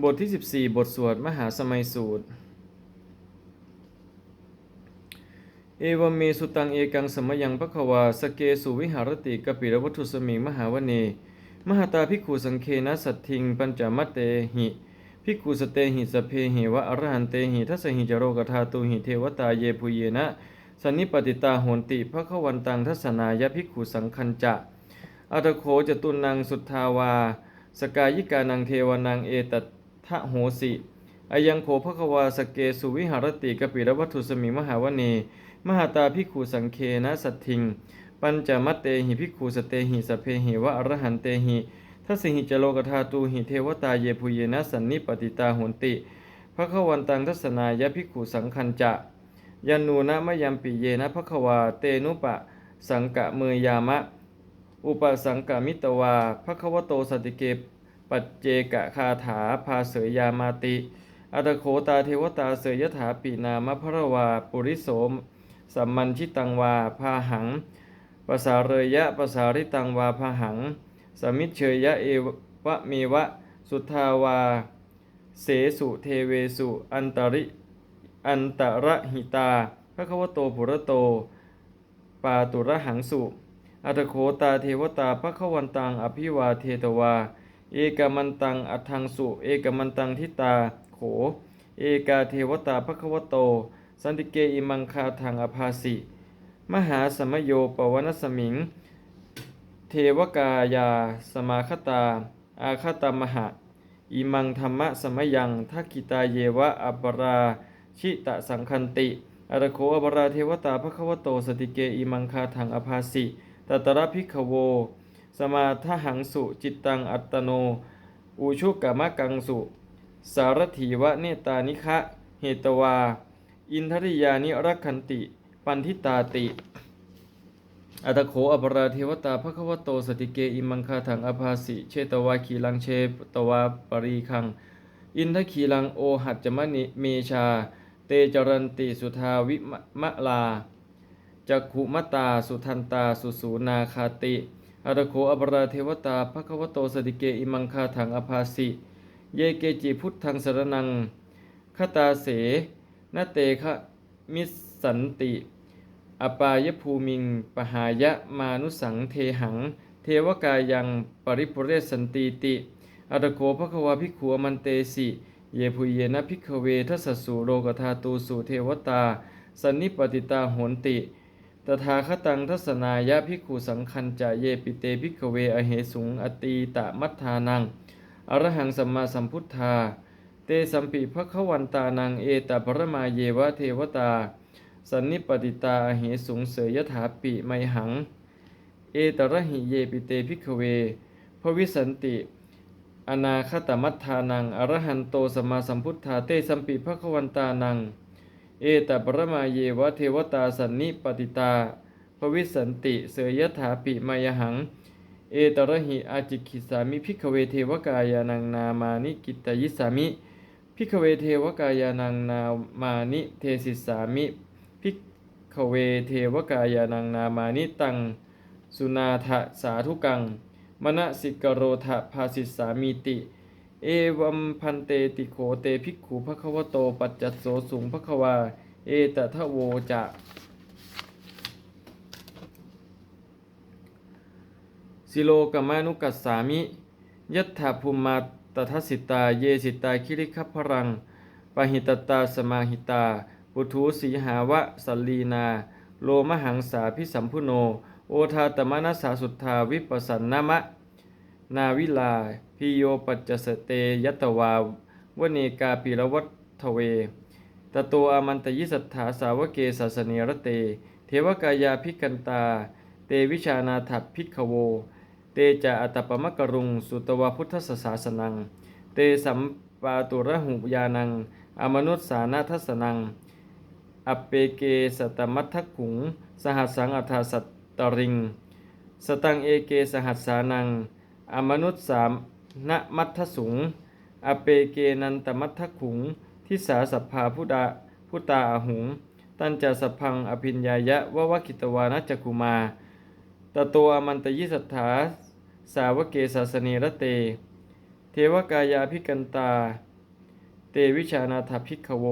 บทที่ 14 บทสวด มหาสมัยสูตร เอวเมสุตังเอกังสมยังพะควาสเกสุวิหารติกปิรวัตุสมิงมหาวเน มหาตาภิกขุสังเคนะสัตทิง ปัญจมัตเตหิภิกขุสเตหิสเพหิวะอรหันเตหิทัสหิจโรกธาตุหิเทวตาเยปุเยนะสันนิปติตาโหนติพระขวันตังทัศนายะภิกขุสังคัญจะอัตโขจตุนังสุทธาวา สกายิกานังเทวานังเอตต ทะโหสิอายังโขภควาสเกสุวิหารติกปิรวัตถุสมิมหาวเน มหาตาภิขุสังเคนะสัตทิง ปัญจมัตเตหิภิขุสเตหิสเพหิวะอรหันเตหิทัสสิหิจโลกธาตูหิเทวตาเยปุเยนะสันนิปติตาโหนติภะควันตังทัศนายะภิขุสังคัญจะยันูนะมยัมปิเยนะภะควาเตนุปะสังกะเมยามะ อุปสังกามิตวาภควโตสติเก ปัจเจกะคาถาภาเสยยามาติอัตโขตาเทวตาเสยยถาปีนามพระวาปุริโสมสัมมันชิตังวาพาหังปสาเรยะปสาริตังวาพาหัง สมิชเชยยะเอวะเมวะ สุทาวา เสสุเทเวสุ อันตริอันตระหิตาภควโตปุระโต ปาตุระหังสุอัตโขตาเทวตาพระขวันตังอภิวาเทตวา เอกมันตังอัทังสุ เอกมันตังทิตา โข เอกาเทวตาพระควโต สันติเกอิมังคาทางอภาสิ มหาสมโยปวนสมิง เทวกายา สมาคตา อาคตามหะ อิมังธรรมะสมยังทักกิตาเยวะอัปรา ชิตะสังคันติอรโคอปราเทวตาพระควโตสติเกอิมังคาทางอภาสิตัตระพิกขโว สมาทหังสุจิตตังอัตโน อุชุกามะกังสุ สารถีวะเนตานิคะเหตวา อินทริยานิรักขันติ ปันทิตาติ อัตโขอปราเทวตาภควโตสติเกอิมังคาถังอภาสิ เชตวาขีลังเชตวาปรีคัง อินทขีลังโอหัจจมณิเมชา เตจรันติสุทาวิมมะลาจักขุมตาสุทันตาสุสูนาคาติ อรโคอปราเทวตาภควโตสติเกอิมังคาถังอภาสิ เยเกจิพุทธังสรนังคตาเสนเตคะมิสันติ อปายภูมิง ปหายะมานุสังเทหัง เทวกายังปริปุเรสสันติติอรโคภควาภิกขุอมันเตสิ เยพุเยนะภิกขเวทัสสุโรกธาตูสุเทวตา สันนิปติตาโหนติ ตถาคตังทัศนายะภิกขุสังคัญจะเยปิเตภิกเวอเหสุงอตีตะมัทธานัง อรหังสัมมาสัมพุทธา เตสัมปิภควันตานังเอตปรมาเยวะเทวตา สันนิปติตาอเหสุงเสยยถาปิไมหัง เอตระหิเยปิเตภิกเวภวิสันติ อนาคตมัทธานัง อรหันโตสัมมาสัมพุทธา เตสัมปิภควันตานัง เอตปรมาเยวะเทวตาสันนิปติตา ภวิสันติเสยยถาปิมายหัง เอตระหิอาจิกิสามิพิกเวเทวกายานังนามานิกิตยิสามิพิกเวเทวกายานังนามานิเทสิสามิพิกเวเทวกายานังนามานิตัง สุนาทะสาธุกัง มณสิกโรทะภาสิสามีติ เอวัมพันเตติโขเตภิกขุภควโต ปัจจัสโสสุงภควา เอตทะโวจะสิโลกมานุกัสสามิ ยัตถาภูมิมาตทัสสิตา เยสิตาคิริคัพรัง ปหิตตาสมาหิตา ปุถุสีหาวะสัลลีนา โลมหังสาพิสัมพุโน โอทาตมนัสสาสุทธาวิปัสสันนามะ นาวิลาพิโยปัจจสเตยัตวาวเนกาปิรวัตทเวตโตอมันตยิสัทธาสาวเกศาสเนรเต เทวกายาภิกันตา เตวิชานาถัดพิกขโว เตจะอัตปมกรุง สุตวพุทธสสาสนัง เตสัมปาตุระหุยานัง อมนุษสานาทัสนัง อเปเกสตมัททขุง สหัสสังอัฏฐสัตตริง สตังเอเกสหัสสานัง อมนุษย์สามณมัทสุง อเปเกนันตมัทขุง ทิสาสัพพาพุดาพุตาอหุง ตันจะสพพังอภิญญายะวะวะกิตวานัจกุมาตโตอมันตยิสัทธา สาวเกศาสเนระเต เทวกายาภิกันตา เตวิชานาถภิกขโว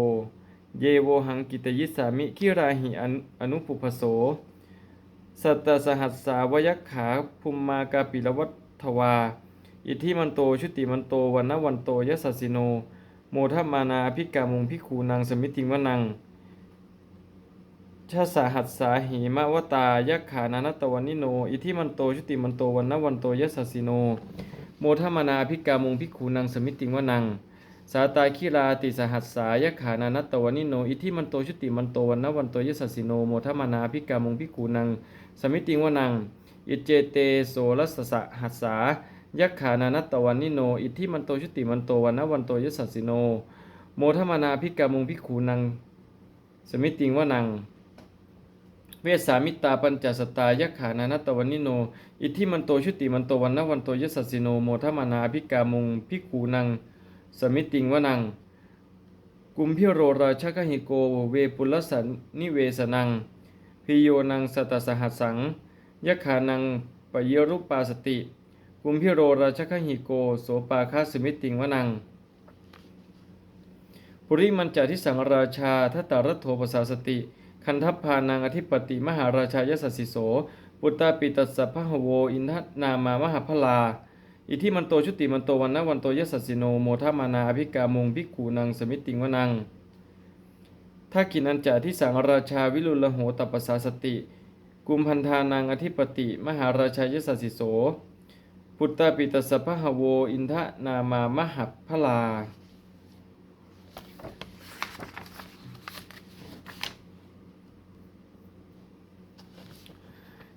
เยโวหังกิตยิสามิคิราหิอนุปุปุพโส สัตตสหัสสาวยักขาภุมมากาปิลวัต ถวา อิทธิมันโตชุติมันโตวันนวันโตยสสสิโน โมทัมานาภิกามุงภิกูนางสมิติงวนังชาสาหัสสาหิมะวตายักขานานตวันนิโน อิทธิมันโตชุติมันโตวันนวันโตยสสสิโน โมทัมานาภิกามุงภิกูนางสมิติงวนัง สาตาคิราติสหัสสายขานานตวันนิโน อิทธิมันโตชุติมันโตวันนวันโตยสสสิโน โมทัมานาภิกามุงภิกูนางสมิติงวนัง อิเจเตโสรสสะหัสสายักขานานัตตวันนิโน อิทธิมันโตชุติมันโตวันนวันโตยสสสิโน โมทมานาภิกามุงภิกขูนัง สมิติงวนัง เวสามิตาปัญจสตายักขานานัตตวันนิโน อิทธิมันโตชุติมันโตวันนวันโตยสสสิโน โมทมานาภิกามุงภิกขูนัง สมิติงวนัง กุมพิโรราชกหิโก เวปุลสันนิเวสนัง พิโยนังสตสหัสสัง ยักขานังปเยรุปปาสติ กุมพิโรราชคหิโก โสปาคาสมิติงวนัง ปุริมันจาทิสังราชาทัตตารัตโทปสาสติ คันทัพพานังอธิปติมหาราชายสสสิโส ปุตตาปิตัสสะพะหโว อินทนามามหาพลา อิทิมันโตชุติมันโตวันนะวันโตยสสสิโนโมทมานาอภิกามุงภิกขูนังสมิติงวนังถ้ากินันจาที่สังราชาวิรุลโหตปสาสติ กุมพันธานังอธิปติ มหาราชายสสสิโส พุตตาปิตสสะพะหโว อินทนามามหัพพลา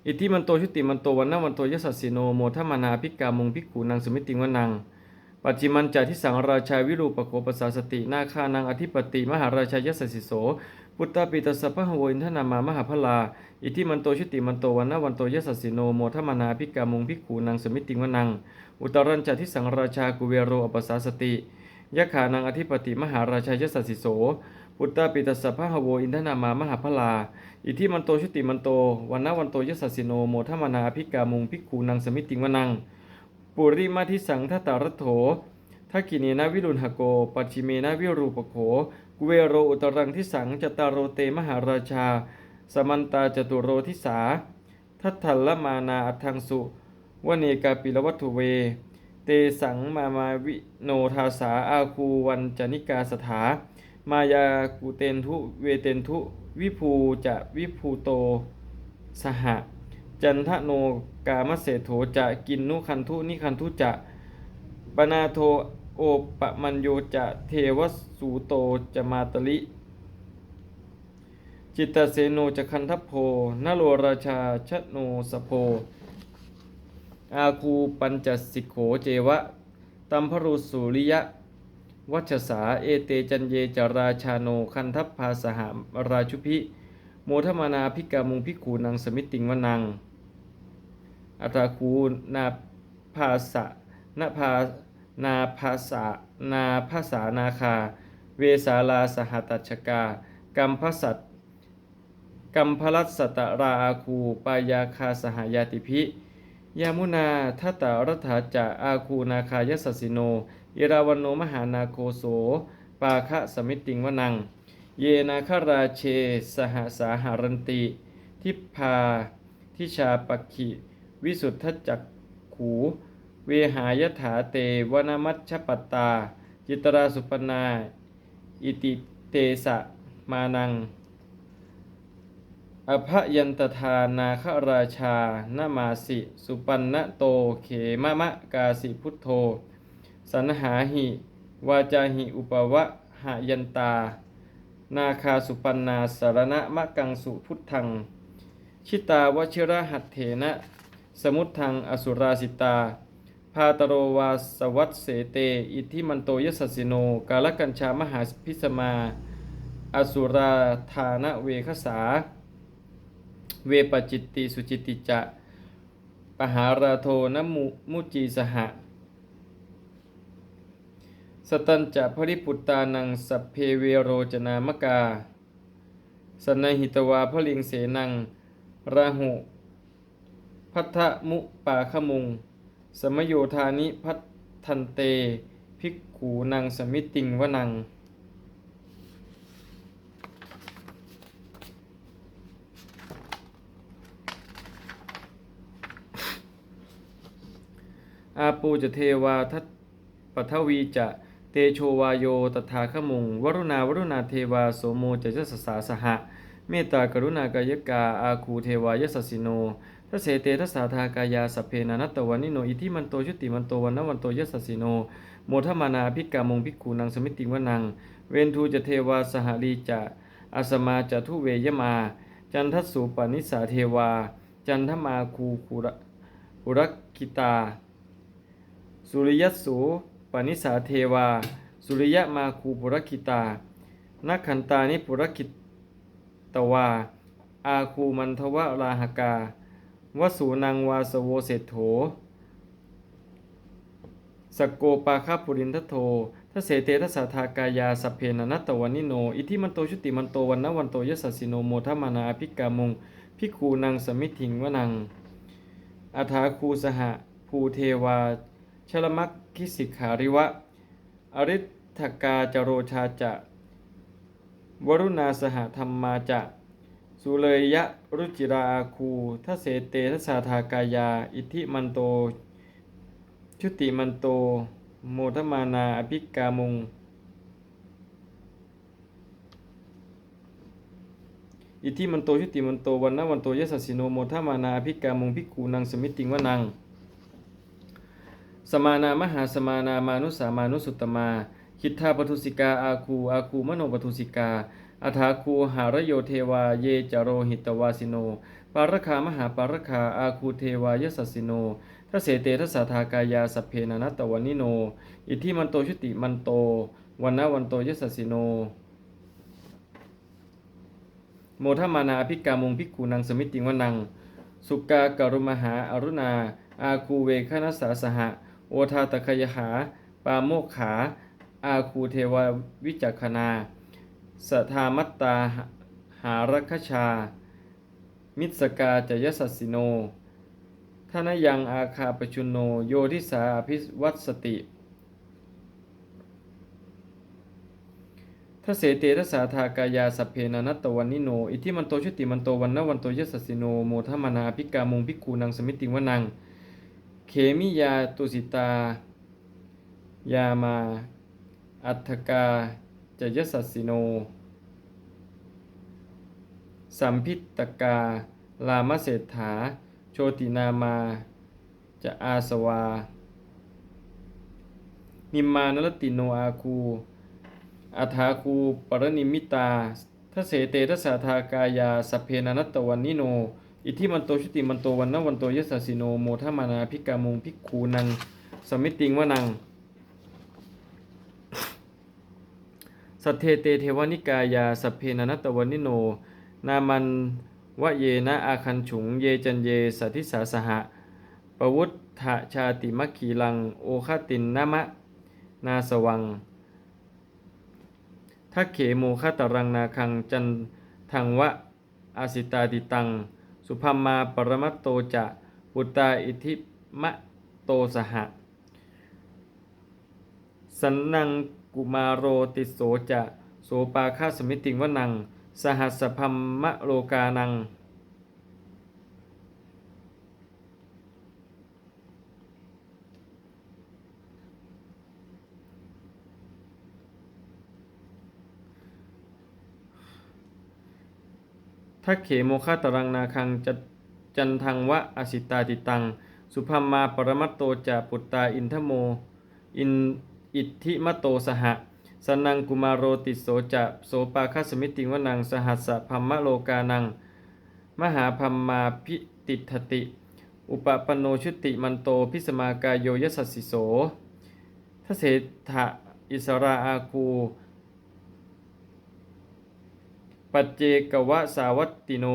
อิทธิมันโตชุติมันโตวันนวันโตยสัสสิโนโมทมานาภิกามุงภิกขูนางสมิติงวนังปัจจิมันจาทิสังราชาวิรูปโคปสาสตินาคานังอธิปติ มหาราชายสัสสิโส พุตตาปิตสสะพะหโวอินทนามามหาพลา อิทิมันโตชุติมันโตวันนะวันโตยสสสิโนโมทมานาภิกามุงภิกขูนางสมิติงวนัง อุตรัญจทิสังราชากุเวโรอปัสสาสติยะขานังอธิปติมหาราชายสสสิโสพุตตาปิตสสะพะหโวอินทนามามหาพลา อิทิมันโตชุติมันโตวันนะวันโตยสสสิโนโมทมานาภิกามุงภิกขูนางสมิติงวนัง ปุริมาทิสังทัตตารโถทักกินีนาวิรุณหโก ปัจฉิเมนาวิรูปโขกุเวโรอุตรังทิสังจตารโรเตมหาราชา สมันตาจตุโรทิสา ทัตถัลมานาอัตังสุ วเนกาปิลวัตุเว เตสังมามาวิโนทาสาอาคูวันจนิกาสถา มายากุเตนทุเวเตนทุวิภูจะวิภูโตสหะ จันทโนกามเสโถจะกินนุคันทุนิคันทุจะปนาโทโอปะมัญโยจะเทวสูโตจะมาตลิ จิตตเสโนจคันทัพโพนโรราชาชโนสโพ อาคูปัญจสิกโขเจวะ ตัมพรุสุริยะ วัชสาเอเตจันเยจราชาโนคันทัพพาสหาราชุพิ โมทมานาภิกามุงภิกขูนังสมิติงวนัง อัตาคูนาภาสะนาภานาภาษานาภาษานาคา เวสาลาสหตัชกากัมพสัต กัมพลัสสตราอาคูปายาคาสหายาติพิยามุนาทัตารัฐาจะอาคูนาคายสสสิโนเยราวันโนมหานาโคโส ปาคะสมิติงวนัง เยนาคราเช สหสาหารันติ ทิพพาทิชาปักขิ วิสุทธจักขู เวหายถาเตวนามัชชปัตตา จิตราสุปนา อิติเตสะมานัง อภยันตทานาคราชานามาสิ สุปันนโตเขมะมะกาสิพุทโธ สันหาหิ วาจาหิอุปวะหายันตา นาคาสุปันนาสารณะมะกังสุพุทธัง ชิตาวชิระหัตเถนะ สมุทังอสุราสิตา พาตโรวาสวัตเสเต อิทิมันโตยสสสิโน กาลกัญชามหาพิสมา อสุราธานะเวคสา เวปจิตติสุจิตติจะ ปหาราโทนมุมุจีสหะ สตันจะพริปุตตานังสัพเพเวโรจนามกา สนหิตวาพลิงเสนังราหุ พัทธมุปาขมุง สมโยธานิพัททันเต ภิกขูนังสมิติงวนัง อาปูจะเทวาทัตปทวีจะเตโชวายโยตถาคมุง วรุณาวรุณาเทวาโสโมจะยสสาสหะ เมตตากรุณากายกาอาคูเทวายสสิโนทัเสเตทัสสาธากายาสเพนานัตตวันิโนอิทิมันโตชุติมันโตวันนวันโตยสสิโน โมทมานาภิกามงภิกขูนังสมิติงวนัง เวนทูจะเทวาสหรีจะอาสมาจะทุเวยมา จันทสสุปนิสาเทวา จันทมาคูคุระุรักกิตา สุริยสูปนิสาเทวา สุริยมาคูปุรคิตา นักขันตานิปุรคิตวา อาคูมันทวราหกาวสูนังวาสโวเศรษโถสกโกปาคาปุรินทโททเสเตทัสาทากายาสเพนนัตตวันิโน อิทิมันโตชุติมันโตวันนวันโตยสัสิโนโมทมานาอภิกามุงพิคูนังสมิทิงวนังอาถาคูสหะภูเทวา ชลมักคิสิกขาริวะ อริทกาจโรชาจะ วรุณาสหธรรมาจะ สุเลยะรุจิราอาคูทเสเตทัสาทากายา อิทิมันโต ชุติมันโต โมทมานาอภิกามุง อิทิมันโต ชุติมันโตวันนวันโตยสัสสิโนโมทมานาอภิกามุงภิกูนังสมิติงวนัง สมานามหาสมานามานุสามานุสุตตมา คิทธาปทุสิกาอาคูอาคูมโนปทุสิกาอัฐาคูหารโยเทวาเยจโรหิตวาสิโน ปารคามหาปารคาอาคูเทวายสัสสิโนทัเสเตทัสาทากายาสเพนานัตตวันิโน อิทิมันโตชุติมันโตวันนวันโตยสัสสิโน โมทมานาภิกามุงภิกูนังสมิติงวนัง สุกากรุมหาอรุณา อาคูเวคณสาสหะ โอทาตคยหา ปาโมกขา อาคูเทววิจักขนาสทามัตตาหารคชา มิสกาจยสัสสิโนทานยังอาคาปชุนโน โยทิสาอภิวัตสติทเสเตทสาทากายาสพเพนานัตตวันนิโน อิทิมันโตชุติมันโตวันนวันโตยสสสิโน โมทมานาภิกามุงภิกูนังสมิติงวนัง เขมิยาตุสิตา ยามา อัฏฐกาจยสัสสิโน สัมพิตตกา ลามเศรษฐา โชตินามา จะอาสวา นิมมานรติโนอาคูอัฐาคูปรนิมิตาทเสเตทสาทากายาสพเพนานัตตวันนิโน อิทิมันโตชุติมันโตวันนวันโตยสสสิโนโมทมานาภิกามุงภิกขูนังสมิติงวนังสัทเทเตเทวนิกายาสพเพนานัตวันนิโน นามันวะเยนะอาคันฉุง เยจันเยสัทิสาสหะปวุฒธชาติมัคคีลัง โอคาตินนามะ นาสวังทักเขโมคตรังนาคังจันทังวะอาสิตาติตัง สุพัมมาปรมัตโตจะปุตตาอิทิมะโตสหะ สันนังกุมาโรติโสจะโสปาคาสมิติงวนัง สหัสพัมมะโลกานัง ทักเขโมคาตรังนาคังจจันทังวะอสิตาติตัง สุพัมมาปรมัตโตจะปุตตาอินทโม อินอิทธิมโตสหะสนังกุมารโรติโสจะโสปาคสมิติงวนังสหัสสะพัมมะโลกานัง มหาพัมมาพิติทติ อุปปนโนชุติมันโตพิสมากายโยยสัสสิโสทเสถะอิสราอาคู ปัจเจกวะสาวัตติโน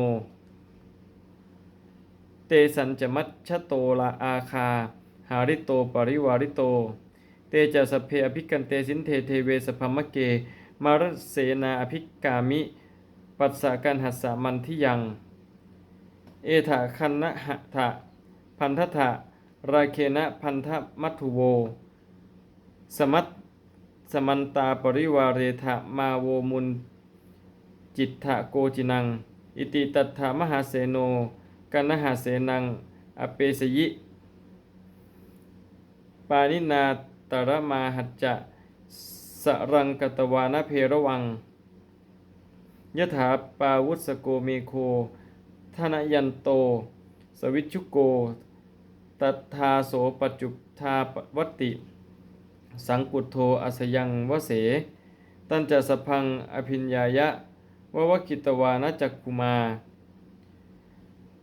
เตสัญจมัชชโตลาอาคา หาริโตปริวาริโต เตจะสพเพอภิกันเตสินเทเทเวสพมเก มารเสนาอภิกามิ ปัสสะกันหัสสามันทิยัง เอถาคันนะหะทะพันธะทะราเคนะพันธมัทุโว สมัตสมันตาปริวาเรทะมาโวมุน จิตถะโกจินัง อิติตัตถามหาเสโนกันหาเสนัง อเปสยิ ปานินาตระมาหัจจะสรังกตวานะเพระวัง ยถาปาวุสโกเมโคธนยันโต สวิชุโก ตัทธาโสปจจุทาปวติ สังกุโทอัสยังวเส ตันจะสพังอภิญญายะ ววกิตวานจักคุมา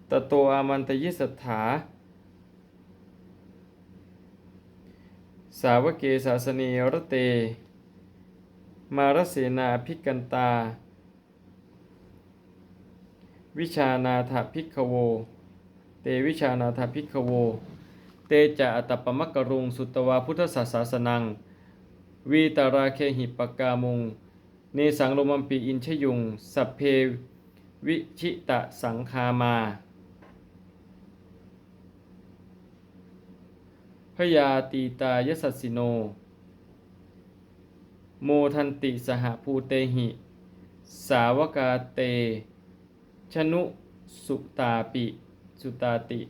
ตโตอามันตยิสัทธา สาวเกสาสเนรเต มารเสนาภิกันตา วิชานาถภิกขโว เตวิชานาถภิกขโว เตจะอัตตปมกกรุงสุตวาพุทธศาสสนัง วีตาราเคหิปกามุง เนสังโลมัมปีอินชยุง สัพเพวิชิตะสังคามา พยาตีตายสัสสิโน โมทันติสหภูเตหิ สาวกาเต ชนุสุตาปิ สุตาติ